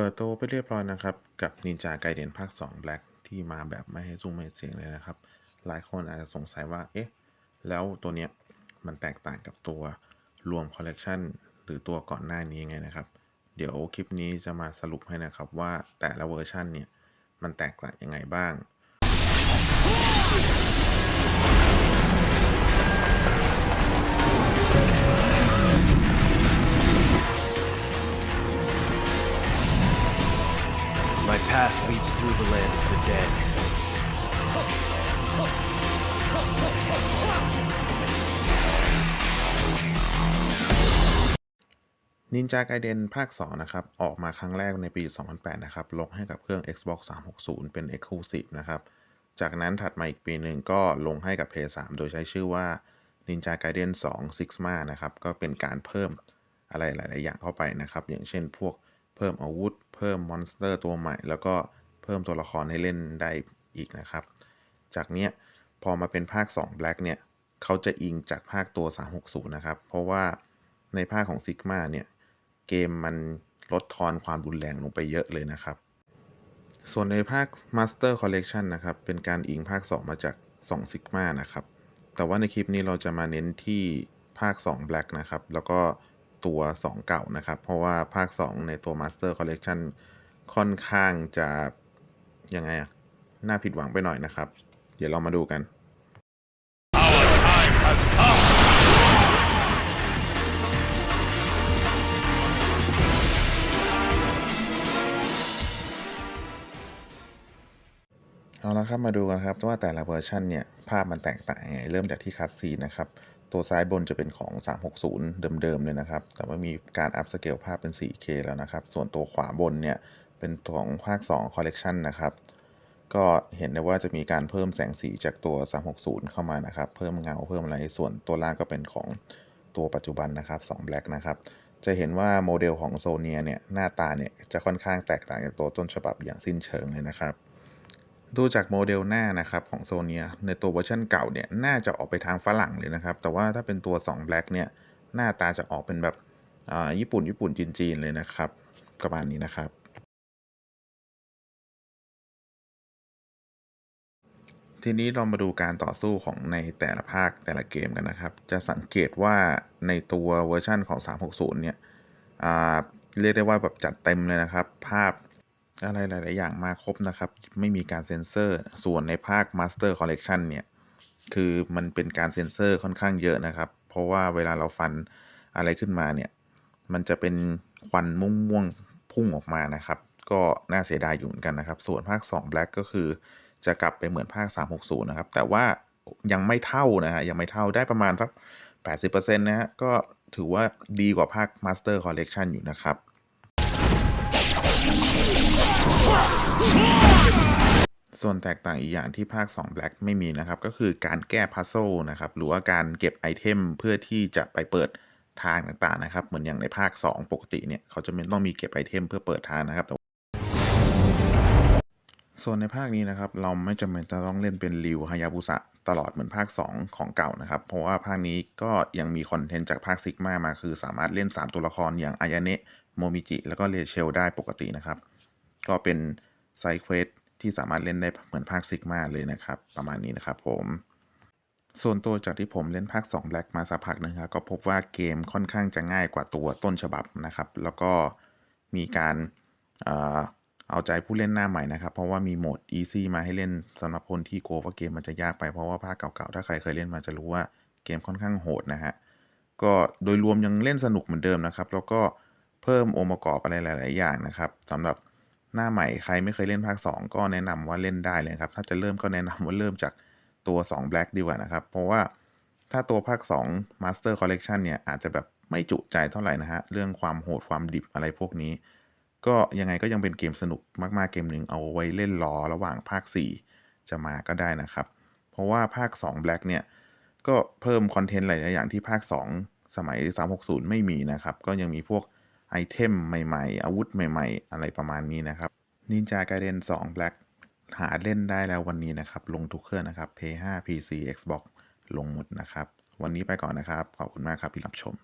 ปิดตัวไปเรียบร้อยนะครับ กับนินจาไกเดนภาค 2 Black ที่มาแบบไม่ให้ซุ้มไม่ให้เสียงเลยนะครับ หลายคนอาจจะสงสัยว่า เอ๊ะ แล้วตัวเนี้ยมันแตกต่างกับตัวรวมคอลเลกชันหรือตัวก่อนหน้านี้ยังไงนะครับ เดี๋ยวคลิปนี้จะมาสรุปให้นะครับว่าแต่ละเวอร์ชันเนี่ย มันแตกต่างยังไงบ้าง path leads through the land of the dead. นินจาไกเดนภาค 2 นะครับ ออกมาครั้งแรกในปี 2008 นะครับ ลงให้กับเครื่อง Xbox 360 เป็น Exclusive นะครับ จากนั้นถัดมาอีกปีหนึ่งก็ลงให้กับ PS3 โดยใช้ชื่อว่า Ninja Gaiden 2 Sigma นะครับ ก็เป็นการเพิ่มอะไรหลาย ๆ อย่างเข้าไปนะครับ อย่างเช่นพวก เพิ่มอาวุธ เพิ่มมอนสเตอร์ตัวใหม่ แล้วก็เพิ่มตัวละครให้เล่นได้อีกนะครับ จากเนี้ยพอมาเป็นภาค 2 Black เนี่ยเขาจะอิงจากภาคตัว 360 นะครับ เพราะว่าในภาคของ Sigma เนี่ย เกมมันลดทอนความรุนแรงลงไปเยอะเลยนะครับ ส่วนในภาค Master Collection นะครับ เป็นการอิงภาค 2 มาจาก2 Sigma นะครับ แต่ว่าในคลิปนี้เราจะมาเน้นที่ภาค 2 Black นะครับ แล้วก็ ตัว 2 เก่านะครับ เพราะว่าภาค 2 ในตัว Master Collection ค่อนข้างจะ ยังไงอะน่าผิดหวังไปหน่อยนะครับ เดี๋ยวเรามาดูกัน time has come. เอาละครับมาดูกันครับว่าแต่ละเวอร์ชันเนี่ย ภาพมันแตกต่างยังไง เริ่มจากที่คัสซีนะครับ ตัวซ้ายบนจะเป็นของ 360 เดิมๆเลยนะครับ แต่ว่ามีการอัพสเกลภาพเป็น 4K แล้วนะครับ ส่วนตัวขวาบนเนี่ย เป็นของภาค 2 Collection นะครับ ก็เห็นได้ว่าจะมีการเพิ่มแสงสีจากตัว 360 เข้ามานะครับ เพิ่มเงาเพิ่มอะไร ส่วนตัวล่างก็เป็นของตัวปัจจุบันนะครับ2 Black นะครับ จะเห็นว่าโมเดลของโซเนียเนี่ย หน้าตาเนี่ย จะค่อนข้างแตกต่างจากตัวต้นฉบับอย่างสิ้นเชิงเลยนะครับ ดูจากโมเดลหน้านะครับของโซเนียในตัวเวอร์ชันเก่าเนี่ยน่าจะออกไปทางฝรั่งเลยนะครับ แต่ว่าถ้าเป็นตัว 2 Black เนี่ยหน้าตาจะออกเป็นแบบอ่าญี่ปุ่นญี่ปุ่นจีนๆเลยนะครับประมาณนี้นะครับ ทีนี้เรามาดูการต่อสู้ของในแต่ละภาคแต่ละเกมกันนะครับ จะสังเกตว่าในตัวเวอร์ชันของ 360 เนี่ยอ่าเรียกได้ว่าแบบจัดเต็มเลยนะครับ ภาพ อะไรหลาย ๆ อย่างมาครบนะครับ ไม่มีการเซ็นเซอร์ ส่วนในภาค Master Collection เนี่ย คือมันเป็นการเซ็นเซอร์ค่อนข้างเยอะนะครับ เพราะว่าเวลาเราฟันอะไรขึ้นมาเนี่ย มันจะเป็นควันม่วงๆพุ่งออกมานะครับ ก็น่าเสียดายอยู่เหมือนกันนะครับ ส่วนภาค 2 Black ก็คือจะกลับไปเหมือนภาค 360 นะครับ แต่ว่ายังไม่เท่านะฮะ ยังไม่เท่าได้ประมาณสัก80%นะฮะ ก็ถือว่าดีกว่าภาค Master Collection อยู่นะครับ ส่วนแตกต่างอีกอย่างที่ภาค 2 Black ไม่มีนะครับ ก็คือการแก้พัซ z ซนะครับ หรือว่าการเก็บไอเทมเพื่อที่จะไปเปิดทางต่างๆนะครับ เหมือนอย่างในภาค 2 ปกติเนี่ยเขาจะไม่ต้องมีเก็บไอเทมเพื่อเปิดทางนะครับแต่ส่วนในภาคนี้นะครับ เราไม่จำเป็นจะต้องเล่นเป็นริวฮายาบุสะตลอดเหมือนภาค 2 ของเก่านะครับ เพราะว่าภาคนี้ก็ยังมีคอนเทนต์จากภาคซิกมามาคือสามารถเล่น 3 ตัวละครอย่างอายาเนะโมมิจิ แล้วก็เรเชลได้ปกตินะครับ ก็เป็นไซเควสที่สามารถเล่นได้เหมือนภาคซิกมาเลยนะครับ ประมาณนี้นะครับผมส่วนตัวจากที่ผมเล่นภาค2 Black มาสักพักหนึงครับก็พบว่าเกมค่อนข้างจะง่ายกว่าตัวต้นฉบับนะครับ แล้วก็มีการเออเอาใจผู้เล่นหน้าใหม่นะครับ เพราะว่ามีโหมด Easy มาให้เล่นสำหรับคนที่กลัวว่าเกมมันจะยากไปเพราะว่าภาคเก่าๆ ถ้าใครเคยเล่นมาจะรู้ว่าเกมค่อนข้างโหดนะฮะก็โดยรวมยังเล่นสนุกเหมือนเดิมนะครับ แล้วก็เพิ่มองค์ประกอบอะไรหลาย ๆ อย่างนะครับสำหรับ หน้าใหม่ใครไม่เคยเล่นภาค 2 ก็แนะนำว่าเล่นได้เลยครับ ถ้าจะเริ่มก็แนะนำว่าเริ่มจากตัว 2 Black ดีกว่านะครับ เพราะว่าถ้าตัวภาค 2 Master Collection เนี่ยอาจจะแบบไม่จุใจเท่าไหร่นะฮะ เรื่องความโหดความดิบอะไรพวกนี้ ก็ยังไงก็ยังเป็นเกมสนุกมากๆเกมหนึ่งเอาไว้เล่นรอระหว่างภาค 4 จะมาก็ได้นะครับ เพราะว่าภาค 2 Black เนี่ยก็เพิ่มคอนเทนต์หลายๆอย่างที่ภาค 2 สมัย 360 ไม่มีนะครับ ก็ยังมีพวก ไอเทมใหม่ๆ อาวุธใหม่ ๆ อะไรประมาณนี้นะครับ Ninja Gaiden 2 Black หาเล่นได้แล้ววันนี้นะครับ ลงทุกเครื่องนะครับ P5 PC Xbox ลงหมดนะครับ วันนี้ไปก่อนนะครับ ขอบคุณมากครับที่รับชม